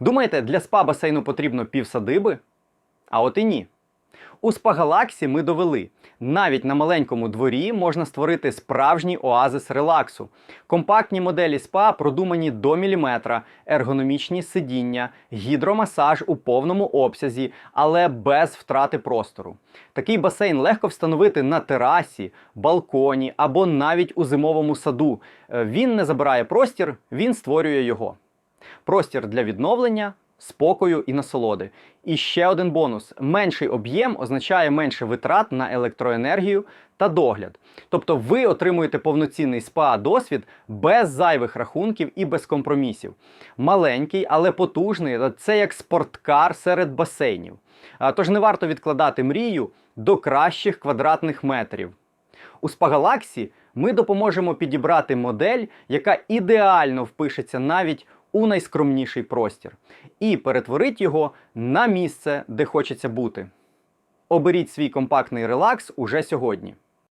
Думаєте, для спа басейну потрібно півсадиби? А от і ні. У спа-галаксі ми довели, навіть на маленькому дворі можна створити справжній оазис релаксу. Компактні моделі спа продумані до міліметра, ергономічні сидіння, гідромасаж у повному обсязі, але без втрати простору. Такий басейн легко встановити на терасі, балконі або навіть у зимовому саду. Е, Він не забирає простір, він створює його. Простір для відновлення, спокою і насолоди. І ще один бонус: менший об'єм означає менше витрат на електроенергію та догляд. Тобто ви отримуєте повноцінний спа-досвід без зайвих рахунків і без компромісів. Маленький, але потужний це як спорткар серед басейнів. Тож не варто відкладати мрію до кращих квадратних метрів. У Спагалаксі ми допоможемо підібрати модель, яка ідеально впишеться навіть у найскромніший простір, і перетворить його на місце, де хочеться бути. Оберіть свій компактний релакс уже сьогодні.